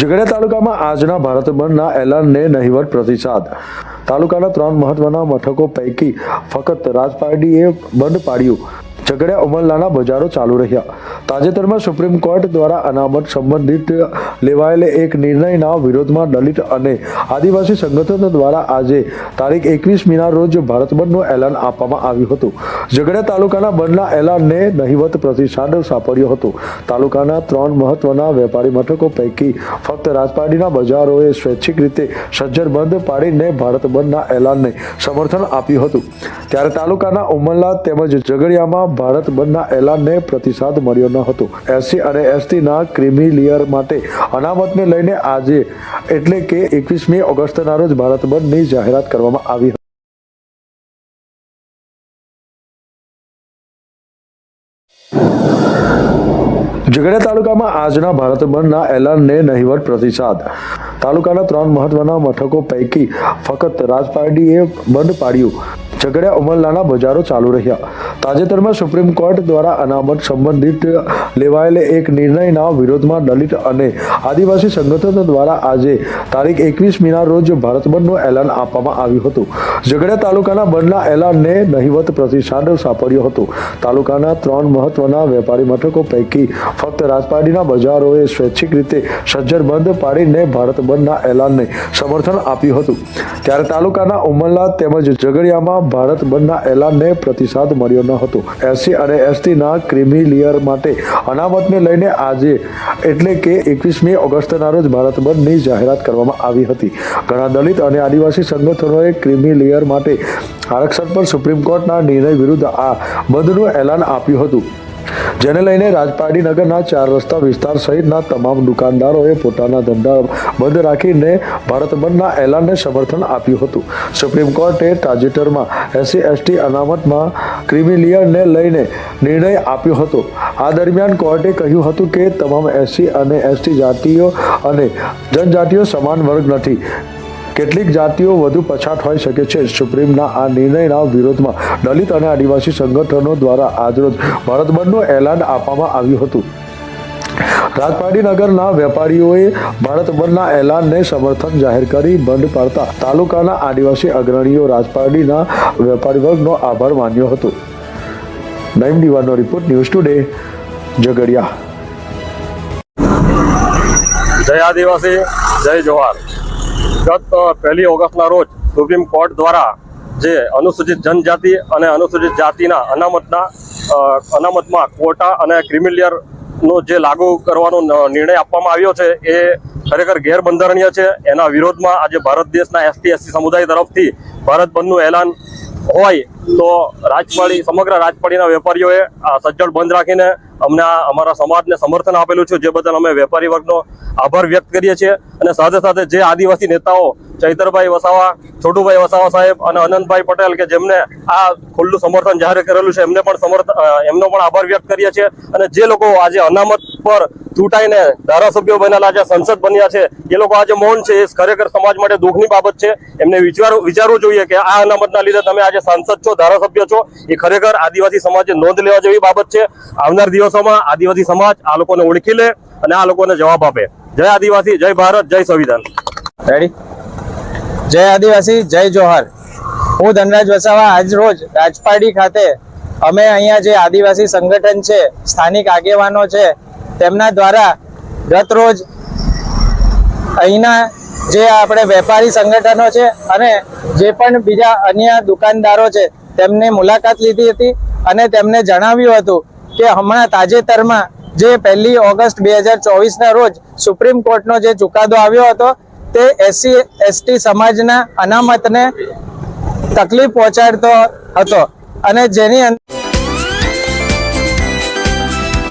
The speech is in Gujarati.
ઝઘડિયા તાલુકામાં આજના ભારત બંધના એલાનને નહિવત પ્રતિસાદ. તાલુકાના ત્રણ મહત્વના મથકો પૈકી ફક્ત રાજપારડીએ બંધ પાડ્યું. ઝઘડિયા ઉમરલાના બજારો ચાલુ રહ્યા. તાજેતરમાં સુપ્રીમ કોર્ટ દ્વારા અનામત સંબંધિત લેવાયેલા એક નિર્ણયના વિરોધમાં દલિત અને આદિવાસી સંગઠનો દ્વારા આજે તારીખ એકવીસ મીના રોજ ભારત બંધનું એલાન આપવામાં આવ્યું હતું. ઝઘડિયા તાલુકાના બંધના એલાનને નહિવત પ્રતિસાદ સાંપડ્યો હતો. તાલુકાના ત્રણ મહત્વના વેપારી મથકો પૈકી ફક્ત રાજપાડીના બજારોએ સ્વૈચ્છિક રીતે સજ્જર બંધ પાડીને ભારત બંધના એલાનને સમર્થન આપ્યું હતું. ત્યારે તાલુકાના ઉમરલા તેમજ ઝઘડિયામાં ભારત બંધના એલાનને પ્રતિસાદ મળ્યો ન હતો. એસસી અને એસટીના ક્રિમિલિયર માટે અનામતને લઈને આજે એટલે કે એકવીસમી ઓગસ્ટના રોજ ભારત બંધની જાહેરાત કરવામાં આવી હતી. ઝઘડિયા તાલુકામાં આજના ભારત બંધના એલાનને નહિવત પ્રતિસાદ. તાલુકાના ત્રણ મહત્વના મથકો પૈકી ફક્ત રાજપારડીએ બંધ પાડ્યું. ઝઘડિયા ઉમરલાના બજારો ચાલુ રહ્યા. તાજેતરમાં સુપ્રીમ કોર્ટ દ્વારા અનામત સંબંધિત લેવાયેલ એક નિર્ણયના વિરોધમાં દલિત અને આદિવાસી સંગઠનો દ્વારા આજે તારીખ એકવીસ મીના રોજ ભારત બંધનું એલાન આપવામાં આવ્યું હતું. ઝઘડિયા તાલુકાના બંધના એલાનને નહિવત પ્રતિસાદ સાંપડ્યો હતો. તાલુકાના ત્રણ મહત્વના વેપારી મથકો પૈકી ફક્ત રાજપાડીના બજારોએ સ્વૈચ્છિક રીતે સજ્જર બંધ પાડીને ભારત બંધના એલાનને સમર્થન આપ્યું હતું. ત્યારે તાલુકાના ઉમરલા તેમજ ઝઘડિયામાં ભારત બંધના એલાનને પ્રતિસાદ મળ્યો ન હતો. એસસી અને એસટીના ક્રિમી લેયર માટે અનામતને લઈને આજે એટલે કે એકવીસમી ઓગસ્ટના રોજ ભારત બંધની જાહેરાત કરવામાં આવી હતી. ઘણા દલિત અને આદિવાસી સંગઠનોએ ક્રિમી લેયર માટે આરક્ષણ પર સુપ્રીમ કોર્ટના નિર્ણય વિરુદ્ધ આ બંધનું એલાન આપ્યું હતું. જેને લઈને રાજપાડીનગરના ચાર રસ્તા વિસ્તાર સહિતના તમામ દુકાનદારોએ પોતાના ધંધા બંધ રાખીને ભારત બંધના એલાનને સમર્થન આપ્યું હતું. સુપ્રીમ કોર્ટે તાજેતરમાં એસસી, એસટી અનામતમાં ક્રિમિલિયરને લઈને નિર્ણય આપ્યો હતો. આ દરમિયાન કોર્ટે કહ્યું હતું કે તમામ એસસી અને એસટી જાતિઓ અને જનજાતિઓ સમાન વર્ગ નથી. કેટલીક જાતિઓ વધુ પછાત હોઈ શકે છે. સુપ્રીમના આ નિર્ણયના વિરોધમાં દલિત અને આદિવાસી સંગઠનો દ્વારા આજરોજ ભારત બંધનું એલાન આપવામાં આવ્યું હતું. રાજપાડી નગરના વેપારીઓએ ભારત બંધના એલાનને સમર્થન જાહેર કરી બંધ પાડતા તાલુકાના આદિવાસી અગ્રણીઓ રાજપાડીના વેપારી વર્ગનો આભાર માન્યો હતો. નઈમ દિવાનો રિપોર્ટ ન્યૂઝ ટુડે, ઝઘડિયા. જય આદિવાસી, જય જોહાર ગત પહેલી ઓગસ્ટના રોજ સુપ્રીમ કોર્ટ દ્વારા જે અનુસૂચિત જનજાતિ અને અનુસૂચિત જાતિના અનામતના અનામતમાં કોટા અને ક્રિમિલિયરનો જે લાગુ કરવાનો નિર્ણય આપવામાં આવ્યો છે, એ ખરેખર ગેરબંધારણીય છે. એના વિરોધમાં આજે ભારત દેશના એસટી, એસસી સમુદાય તરફથી ભારત બંધનું એલાન હોય તો રાજપાડી, સમગ્ર રાજપાડીના વેપારીઓએ આ સજ્જડ બંધ રાખીને અમને અમારા સમાજને સમર્થન આપેલું છે, જે બદલ અમે વેપારી વર્ગનો આભાર વ્યક્ત કરીએ છીએ. અને સાથે સાથે જે આદિવાસી નેતાઓ, ચૈતરભાઈ વસાવા, છોટુભાઈ વસાવા સાહેબ અને અનંતભાઈ પટેલ કે જેમને આ ખુલ્લું સમર્થન જાહેર કરેલું છે, એમને પણ સમર્થ એમનો પણ આભાર વ્યક્ત કરીએ છીએ. અને જે લોકો આજે અનામત પર ચૂંટાઈને ધારાસભ્યો બનેલા છે સંસદ બન્યા છે, એ લોકો આજે મૌન છે. એ ખરેખર સમાજ માટે દુઃખની બાબત છે. એમને વિચારવું વિચારવું જોઈએ કે આ અનામતના લીધે તમે આજે સાંસદ છો ધારાસભ્ય છો. એ ખરેખર આદિવાસી સમાજે નોંધ લેવા જેવી બાબત છે. આવનાર દિવસોમાં આદિવાસી સમાજ આ લોકોને ઓળખી લે અને આ લોકોને જવાબ આપે. જય આદિવાસી, જય ભારત, જય સંવિધાન. રેડી જય આદિવાસી, જય જોહર. હું ધનરાજ વસાવા આજ રોજ રાજપાડી ખાતે અમે અહીંયા જે આદિવાસી સંગઠન છે, સ્થાનિક આગેવાનો છે, તેમના દ્વારા ગત રોજ અહીંના જે આપણે વેપારી સંગઠનો છે અને જે પણ બીજા અન્ય દુકાનદારો છે તેમની મુલાકાત લીધી હતી અને તેમને જણાવ્યું હતું કે હમણાં તાજેતરમાં જે પહેલી ઓગસ્ટ બે હજાર ચોવીસના રોજ સુપ્રીમ કોર્ટનો જે ચુકાદો આવ્યો હતો, તે એસસી એસટી સમાજના અનામતને તકલીફ પહોંચાડતો હતો. અને જેની અંદર